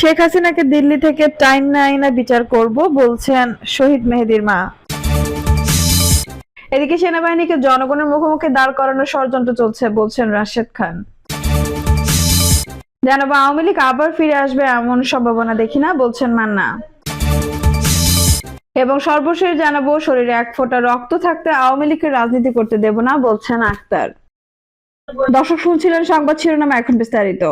শেখ হাসিনাকে দিল্লি থেকে টাইম না আইনা বিচার করব বলছেন শহীদ মেহেদির মা। এদিকে সেনাবাহিনীকে জনগণের মুখোমুখি দাঁড় করানোর ষড়যন্ত্র চলছে বলছেন রাশেদ খান। জানাব, আওয়ামী লীগ আবার ফিরে আসবে এমন সম্ভাবনা দেখি না, বলছেন মান্না। এবং সর্বশেষ জানাব, শরীরে এক ফোঁটা রক্ত থাকতে আওয়ামী লীগের রাজনীতি করতে দেব না, বলছেন আক্তার দর্শক শুনছিলেন সংবাদ শিরোনাম এখন বিস্তারিত।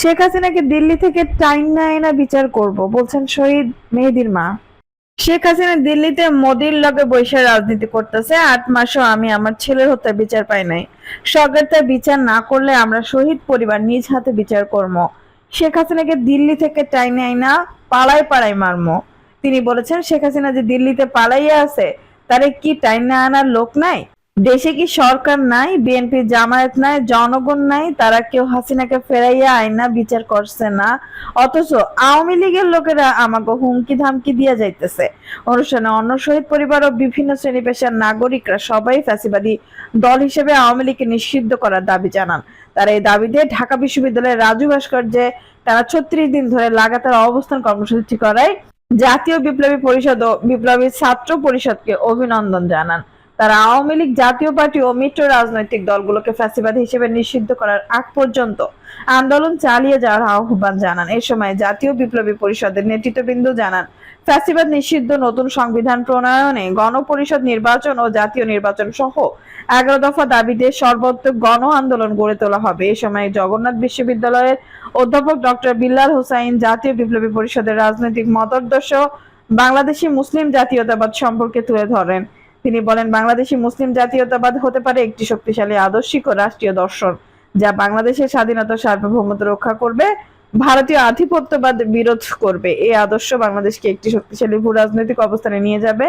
শেখ হাসিনাকে দিল্লি থেকে টাইম না বিচার করব, বলছেন শহীদ মেহেদির মা। শেখ হাসিনা দিল্লিতে মোদির লগে বৈশা রাজনীতি করতেছে, আট মাসও আমি আমার ছেলের হত্যা বিচার পাই নাই। সরকার বিচার না করলে আমরা শহীদ পরিবার নিজ হাতে বিচার করব। শেখ হাসিনাকে দিল্লি থেকে টাইনে আইনা পাড়ায় পাড়ায় মারমো। তিনি বলেছেন, শেখ হাসিনা যে দিল্লিতে পালাইয়া আছে, তারে কি টাইনে আনার লোক নাই? দেশে কি সরকার নাই, বিএনপি জামায়াত নাই, জনগণ নাই, তারা কেউ হাসিনাকে ফেরাইয়া আইনা বিচার করছে না। অথচ আওয়ামী লীগের লোকেরা আমাকে হুমকি ধামকি দিয়া যাইতেছে। অনুষ্ঠানে অন্য শহীদ পরিবার ও বিভিন্ন শ্রেণি পেশার নাগরিকরা সবাই ফ্যাসিবাদী দল হিসেবে আওয়ামী লীগকে নিষিদ্ধ করার দাবি জানান। তারা এই দাবিতে ঢাকা বিশ্ববিদ্যালয়ের রাজু ভাস্কর্যে তারা ছত্রিশ দিন ধরে লাগাতার অবস্থান কর্মসূচি করায় জাতীয় বিপ্লবী পরিষদ ও বিপ্লবী ছাত্র পরিষদকে অভিনন্দন জানান। তারা আওয়ামী লীগ জাতীয় পার্টি ও মিত্র রাজনৈতিক দলগুলোকে ফ্যাসিবাদী হিসেবে নিষিদ্ধ করার আগ পর্যন্ত আন্দোলন চালিয়ে যাওয়ার আহ্বান জানান। এ সময় জাতীয় বিপ্লবী পরিষদের নেতৃত্ববৃন্দ জানান, ফ্যাসিবাদ নিষিদ্ধ নতুন সংবিধান প্রণয়নে গণপরিষদ নির্বাচন ও জাতীয় নির্বাচন সহ এগারো দফা দাবিতে সর্বত্র গণ আন্দোলন গড়ে তোলা হবে। এ সময় জগন্নাথ বিশ্ববিদ্যালয়ের অধ্যাপক ডক্টর বিল্লাল হোসাইন জাতীয় বিপ্লবী পরিষদের রাজনৈতিক মতাদর্শ বাংলাদেশি মুসলিম জাতীয়তাবাদ সম্পর্কে তুলে ধরেন। তিনি বলেন, বাংলাদেশি মুসলিম জাতীয়তাবাদ হতে পারে একটি শক্তিশালী, আদর্শিক ও রাষ্ট্রীয় দর্শন, যা বাংলাদেশের স্বাধীনতা, সার্বভৌমত্ব রক্ষা করবে, ভারতীয় আধিপত্যবাদ বিরোধ করবে। এই আদর্শ বাংলাদেশকে একটি শক্তিশালী ভূ রাজনৈতিক অবস্থানে নিয়ে যাবে,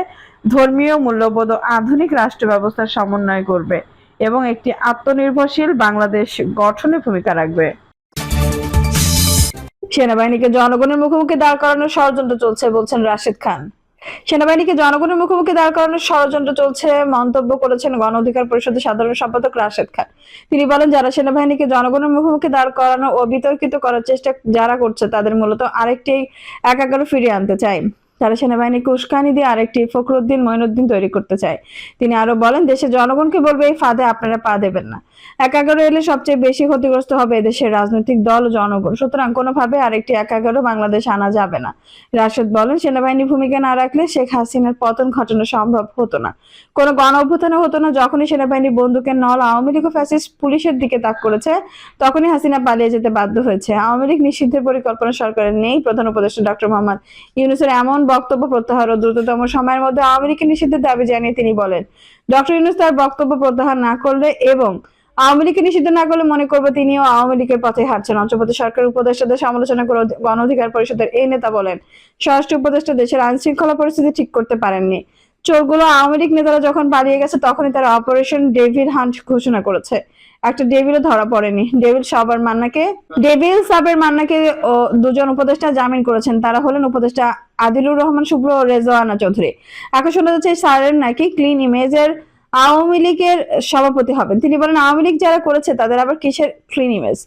ধর্মীয়, মূল্যবোধ ও আধুনিক রাষ্ট্র ব্যবস্থার সমন্বয় করবে এবং একটি আত্মনির্ভরশীল বাংলাদেশ গঠনে ভূমিকা রাখবে। সেনাবাহিনীকে জনগণের মুখোমুখি দাঁড় করানোর ষড়যন্ত্র চলছে, বলছেন রাশেদ খান। সেনাবাহিনীকে জনগণের মুখোমুখি দাঁড় করানোর ষড়যন্ত্র চলছে, মন্তব্য করেছেন গণ অধিকার পরিষদের সাধারণ সম্পাদক রাশেদ খান। তিনি বলেন, যারা সেনাবাহিনীকে জনগণের মুখোমুখি দাঁড় করানো ও বিতর্কিত করার চেষ্টা যারা করছে, তাদের মূলত আরেকটি একাগ্র ফিরিয়ে আনতে চায় তারা সেনাবাহিনীকে উস্কানি দিয়ে আরেকটি ফখরুদ্দিন মঈনুদ্দিন তৈরি করতে চায়। তিনি আরও বলেন, দেশের জনগণকে বলবে, এই ফাঁদে আপনারা পা দেবেন না। একাগারো এলে সবচেয়ে বেশি ক্ষতিগ্রস্ত হবে এদেশের রাজনৈতিক দল ও জনগণ। সুতরাং কোনোভাবে আরেকটি একাগারো বাংলাদেশ আনা যাবে না। রাশেদ বলেন, সেনাবাহিনী ভূমিকা না রাখলে শেখ হাসিনার পতন ঘটানো সম্ভব হতো না। কোনো গণ অভ্যুত্থানও হতো না। যখনই সেনাবাহিনী বন্দুকের নল আওয়ামী লীগ ও ফ্যাসিস্ট পুলিশের দিকে তাক করেছে, তখনই হাসিনা পালিয়ে যেতে বাধ্য হয়েছে। আওয়ামী লীগ নিষিদ্ধের পরিকল্পনা সরকারের নেই। প্রধান উপদেষ্টা ডক্টর মোহাম্মদ ইউনুসের এমন বক্তব্য প্রত্যাহার ও দ্রুততম সময়ের মধ্যে আওয়ামী লীগের নিষিদ্ধের দাবি জানিয়ে তিনি বলেন, ডক্টর ইউনুস তার বক্তব্য প্রত্যাহার না করলে এবং আওয়ামী লীগকে নিষিদ্ধ না করলে মনে করব তিনিও আওয়ামী লীগের পথে হাঁটছেন। অন্তর্বর্তী সরকার উপদেষ্টাদের সমালোচনা করে গণ অধিকার পরিষদের এই নেতা বলেন, স্বরাষ্ট্র উপদেষ্টা দেশের আইন শৃঙ্খলা পরিস্থিতি ঠিক করতে পারেননি। চোরগুলো আওয়ামী লীগ নেতারা যখন পালিয়ে গেছে, তখনই তারা অপারেশন ডেভিল হান্ট ঘোষণা করেছে। একটা ডেভিলও ধরা পড়েনি। ডেভিল সাবার মান্নাকে, ডেভিল সাবের মান্নাকে দুজন উপদেষ্টা জামিন করেছেন। তারা হলেন উপদেষ্টা আদিলুর রহমান শুভ্র রেজওয়ানা চৌধুরী। এখন শোনা যাচ্ছে স্যারের নাকি ক্লিন ইমেজের আওয়ামী লীগের সভাপতি হবেন। তিনি বলেন, আওয়ামী লীগ যারা করেছে, তাদের আবার কিসের ক্লিন ইমেজ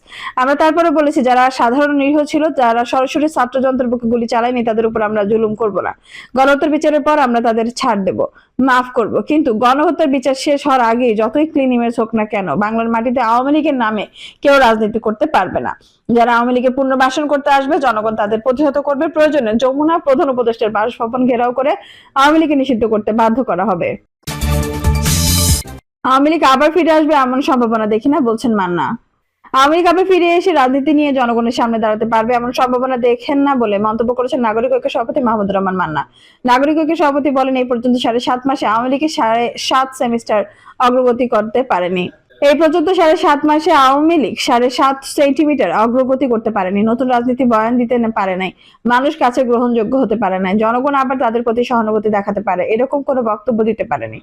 আমরা তারপরে বলেছি, যারা সাধারণ নিরীহ ছিল, যারা সরাসরি ছাত্রযন্ত্রের বুকে গুলি চালায়নি, তাদের উপর আমরা জুলুম করব না। গণহত্যার বিচারের পর আমরা তাদের ছাড় দেব, মাফ করব। কিন্তু গণহত্যার বিচার শেষ হওয়ার আগে যতই ক্লিন ইমেজ হোক না কেন, বাংলার মাটিতে আওয়ামী লীগের নামে কেউ রাজনীতি করতে পারবে না। যারা আওয়ামী লীগের পুনর্বাসন করতে আসবে, জনগণ তাদের প্রতিহত করবে। প্রয়োজনে যমুনা প্রধান উপদেষ্টার বাসভবন ঘেরাও করে আওয়ামী লীগকে নিষিদ্ধ করতে বাধ্য করা হবে। আওয়ামী লীগ আবার ফিরে আসবে এমন সম্ভাবনা দেখি না, বলছেন মান্না। আওয়ামী লীগ আবার ফিরে এসে রাজনীতি নিয়ে জনগণের সামনে দাঁড়াতে পারবে এমন সম্ভাবনা দেখেন না বলে মন্তব্য করেছেন নাগরিক ঐক্য সভাপতি মাহমুদুর রহমান মান্না। নাগরিক ঐক্য সভাপতি বলেন, এই পর্যন্ত সাড়ে সাত মাসে আওয়ামী লীগের সাড়ে সাত সেমিস্টার অগ্রগতি করতে পারেনি। এই পর্যন্ত সাড়ে সাত মাসে আওয়ামী লীগ সাড়ে সাত সেন্টিমিটার অগ্রগতি করতে পারেনি। নতুন রাজনীতি বয়ান দিতে পারে নাই। মানুষ কাছে গ্রহণযোগ্য হতে পারে নাই। জনগণ আবার তাদের প্রতি সহানুভূতি দেখাতে পারে। এরকম কোনো বক্তব্য দিতে পারেনি।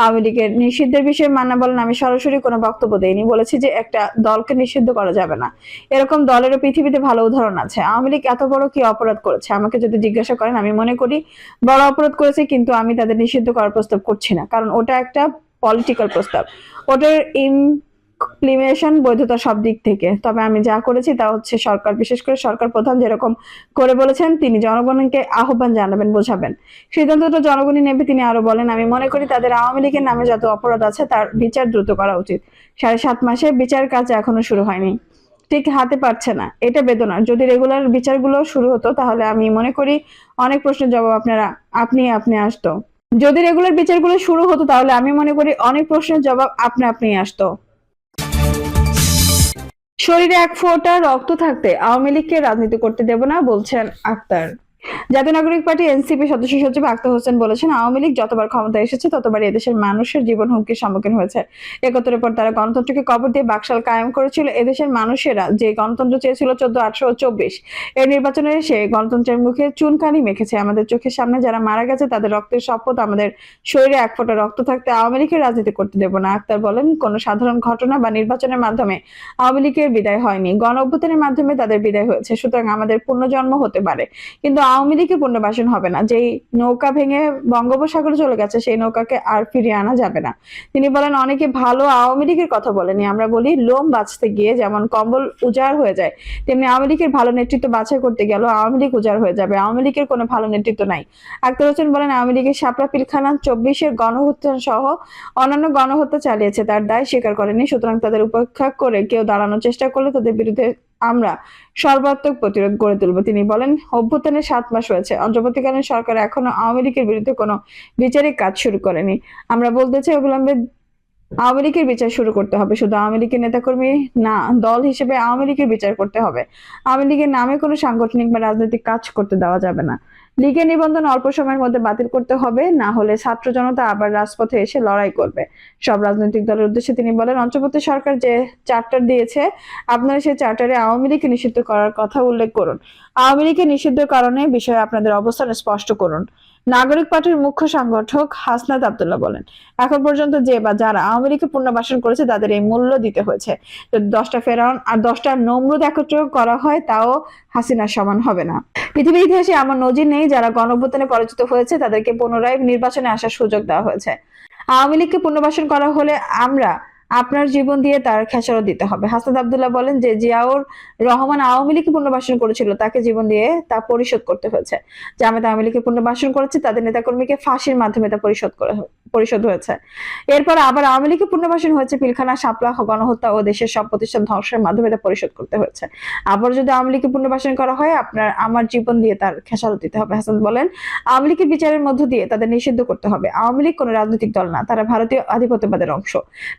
আওয়ামী লীগের নিষিদ্ধের বিষয়ে মান্না বলেন, আমি সরাসরি কোনো বক্তব্য দেইনি। বলেছি যে একটা দলকে নিষিদ্ধ করা যাবে না। এরকম দলেরও পৃথিবীতে ভালো উদাহরণ আছে। আওয়ামী লীগ এত বড় কি অপরাধ করেছে? আমাকে যদি জিজ্ঞাসা করেন, আমি মনে করি বড় অপরাধ করেছে, কিন্তু আমি তাদের নিষিদ্ধ করার প্রস্তাব করছি না। কারণ ওটা একটা পলিটিক্যাল প্রস্তাব। ওটার ইম লিমিনেশন বৈধতা সব দিক থেকে। তবে আমি যা করেছি তা হচ্ছে সরকার, বিশেষ করে সরকার প্রধান যেরকম করে বলেছেন, তিনি জনগণকে আহ্বান জানাবেন, বোঝাবেন। সিদ্ধান্তটা জনগণই নেবে, তিনি আরও বলেন, আমি মনে করি তাদের আওয়ামী লীগের নামে যত অপরাধ আছে, তার বিচার দ্রুত করা উচিত। সাড়ে সাত মাসে বিচার কাজ এখনও শুরু হয়নি। ঠিক হাতে পারছে না। এটা বেদনার। যদি রেগুলার বিচারগুলো শুরু হতো, তাহলে আমি মনে করি অনেক প্রশ্নের জবাব আপনারা, আপনি আপনি আসতো। যদি রেগুলার বিচারগুলো শুরু হতো, তাহলে আমি মনে করি অনেক প্রশ্নের জবাব আপনা আপনি আসতো। শরীরে এক ফোঁটা রক্ত থাকতে আওয়ামী লীগকে রাজনীতি করতে দেব না, বলছেন আক্তার। জাতীয় নাগরিক পার্টি এনসিপি সদস্য সচিব আক্তার হোসেন বলেছেন, আওয়ামী লীগ যতবার ক্ষমতায় এসেছে ততবার এদেশের মানুষের জীবন হুমকির সম্মুখীন হয়েছে। একত্রের পর তারা গণতন্ত্রকে কবর দিয়ে বাকশাল কায়েম করেছিল। এদেশের মানুষেরা যে গণতন্ত্র চেয়েছিল চোদ্দ, আঠারো চব্বিশ, এর নির্বাচনে এসে গণতন্ত্রের মুখে চুনকানি মেখেছে। আমাদের চোখের সামনে যারা মারা গেছে, তাদের রক্তের শপথ, আমাদের শরীরে এক ফোঁটা রক্ত থাকতে আওয়ামী লীগের রাজনীতি করতে দেব না। আক্তার বলেন, কোন সাধারণ ঘটনা বা নির্বাচনের মাধ্যমে আওয়ামী লীগের বিদায় হয়নি। গণ অভ্যুত্থানের মাধ্যমে তাদের বিদায় হয়েছে। সুতরাং আমাদের পুনর্জন্ম হতে পারে। কিন্তু আওয়ামী লীগের পুনর্বাসন হবে না। যেই নৌকা ভেঙে বঙ্গোপসাগরে চলে গেছে, সেই নৌকাকে আর ফিরিয়ে আনা যাবে না। তিনি বলেন, অনেকে ভালো আওয়ামী লীগের কথা বলেনি আমরা বলি, লোম বাঁচতে গিয়ে যেমন কম্বল উজাড় হয়ে যায়, তেমনি আওয়ামী লীগের ভালো নেতৃত্ব বাছাই করতে গেল আওয়ামী লীগ উজাড় হয়ে যাবে। আওয়ামী লীগের কোনো ভালো নেতৃত্ব নাই। আক্তার হোসেন বলেন, আওয়ামী লীগের শাপলা পিলখানা চব্বিশের গণহত্যা সহ অন্যান্য গণহত্যা চালিয়েছে। তার দায় স্বীকার করেনি সুতরাং তাদের উপেক্ষা করে কেউ দাঁড়ানোর চেষ্টা করলে তাদের বিরুদ্ধে আমরা সর্বাত্মক প্রতিরোধ গড়ে তুলব। তিনি বলেন অভ্যুত্থানের সাত মাস হয়েছে অন্তর্বর্তীকালীন সরকার এখনও আওয়ামী লীগের বিরুদ্ধে কোনো বিচারিক কাজ শুরু করেনি। আমরা বলতে চাই, অবিলম্বে আওয়ামী লীগের বিচার শুরু করতে হবে। শুধু আওয়ামী লীগের নেতাকর্মী না, দল হিসেবে আওয়ামী লীগের বিচার করতে হবে। আওয়ামী লীগের নামে কোনো সাংগঠনিক বা রাজনৈতিক কাজ করতে দেওয়া যাবে না। লীগের নিবন্ধন অল্প সময়ের মধ্যে বাতিল করতে হবে, না হলে ছাত্র জনতা আবার রাজপথে এসে লড়াই করবে। সব রাজনৈতিক দলের উদ্দেশ্যে তিনি বলেন অন্তর্বর্তী সরকার যে চার্টার দিয়েছে, আপনারা সেই চার্টারে আওয়ামী লীগকে নিষিদ্ধ করার কথা উল্লেখ করুন। আওয়ামী লীগের নিষিদ্ধ কারণে বিষয়ে আপনাদের অবস্থান স্পষ্ট করুন। নাগরিক পার্টির মুখ্য সংগঠক হাসনাত আব্দুল্লাহ বলেন, এখন পর্যন্ত যে বা যারা আওয়ামী লীগকে পুনর্বাসন করেছে তাদের এই মূল্য দিতে হয়েছে। যদি দশটা ফেরাউন আর দশটা নমরুদ একত্র করা হয়, তাও হাসিনার সমান হবে না। পৃথিবীর ইতিহাসে আমার নজির নেই যারা গণঅভ্যুত্থানে পরাজিত হয়েছে, তাদেরকে পুনরায় নির্বাচনে আসার সুযোগ দেওয়া হয়েছে। আওয়ামী লীগকে পুনর্বাসন করা হলে আমরা আপনার জীবন দিয়ে তার খেসারত দিতে হবে। হাসান আব্দুল্লাহ বলেন যে জিয়াউর রহমান আওয়ামী লীগকে পুনর্বাসন করেছিল, তাকে জীবন দিয়ে তা পরিশোধ করতে হয়েছে। জামাত আওয়ামী লীগকে পুনর্বাসন করেছে, তাদের নেতাকর্মীকে ফাঁসির মাধ্যমে তা পরিশোধ করে পরিশোধ হয়েছে। এরপর আবার আওয়ামী লীগকে পুনর্বাসন হয়েছে, পিলখানা, শাপলা, গণহত্যা ও দেশের সব প্রতিষ্ঠান ধ্বংসের মাধ্যমে তা পরিশোধ করতে হয়েছে। আবার যদি আওয়ামী লীগকে পুনর্বাসন করা হয়, আপনার, আমার জীবন দিয়ে তার খেসারত দিতে হবে। হাসান বলেন, আওয়ামী লীগের বিচারের মধ্য দিয়ে তাদের নিষিদ্ধ করতে হবে। আওয়ামী লীগ কোনো রাজনৈতিক দল না, তারা ভারতীয় আধিপত্যবাদের অংশ।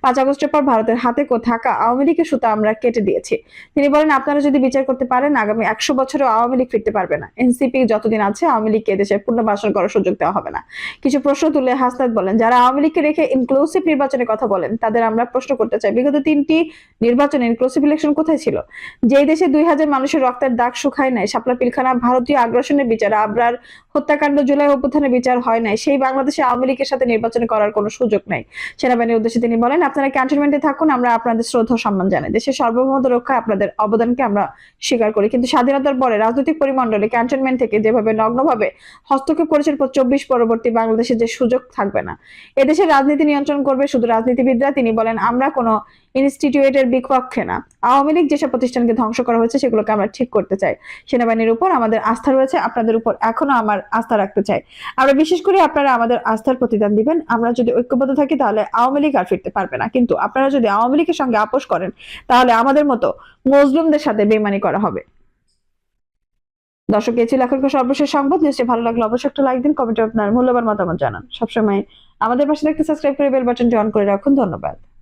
পাঁচ আগস্টের পর ভারতের হাতে থাকা আওয়ামী লীগের সুতা আমরা কেটে দিয়েছি। তিনি বলেন, আপনারা যদি বিচার করতে পারেন, আগামী একশো বছরেও আওয়ামী লীগ ফিরতে পারবে না। এনসিপি যতদিন আছে, আওয়ামী লীগকে দেশে পুনর্বাসন করার সুযোগ দেওয়া হবে না। কিছু প্রশ্ন তুলে হাসনাত বলেন, যারা আওয়ামী লীগকে রেখে ইনক্লুসিভ নির্বাচনের কথা বলেন, তাদের আমরা প্রশ্ন করতে চাই। বিগত তিনটি নির্বাচনে ইনক্লুসিভ ইলেকশন কোথায় ছিল? যেই দেশে দুই হাজার মানুষের রক্তের দাগ শুকায় নাই, শাপলা পিলখানা, ভারতীয় আগ্রাসনের বিচার, আবরার হত্যাকাণ্ড, জুলাই অভ্যুত্থানের বিচার হয় নাই, সেই বাংলাদেশে আওয়ামী লীগের সাথে নির্বাচন করার কোনো সুযোগ নাই। সেনাবাহিনীর উদ্দেশ্যে তিনি বলেন, আপনারা ক্যান্টনমেন্টে থাকুন, আমরা আপনাদের শ্রদ্ধা সম্মান জানাই। দেশের সার্বভৌমত্ব রক্ষায় আপনাদের অবদানকে আমরা স্বীকার করি। কিন্তু স্বাধীনতার পরে রাজনৈতিক পরিমণ্ডলে ক্যান্টনমেন্ট থেকে যেভাবে নগ্নভাবে হস্তক্ষেপ করেছেন চব্বিশ পরবর্তী বাংলাদেশে যে সুযোগ থাকবে না, এদেশের রাজনীতি নিয়ন্ত্রণ করবে শুধু রাজনীতিবিদরা, তিনি বলেন, আমরা কোনো ইনস্টিটিউটের বিপক্ষে না। আওয়ামী লীগ যেসব প্রতিষ্ঠানকে ধ্বংস করা হয়েছে, সেগুলোকে আমরা ঠিক করতে চাই। সেনাবাহিনীর উপর আমাদের আস্থা রয়েছে, আপনাদের উপর এখনও আমার আস্থা রাখতে চাই। আমরা বিশেষ করে আপনারা আমাদের আস্থার প্রতিদান দিবেন। আমরা যদি ঐক্যবদ্ধ থাকি, তাহলে আওয়ামী লীগ আর ফিরতে পারবে না। কিন্তু আপনারা যদি আওয়ামী লীগের সঙ্গে আপোষ করেন, তাহলে আমাদের মতো মজলুমদের সাথে বেমানি করা হবে। দর্শক, এই ছিল এখনকার সর্বশেষ সংবাদ। নিশ্চয়ই ভালো লাগল অবশ্যই একটা লাইক দিন কমেন্টে আপনার মূল্যবান মতামত জানান। সবসময় আমাদের পাশে একটা সাবস্ক্রাইব করে বেল বাটনটি অন করে রাখুন। ধন্যবাদ।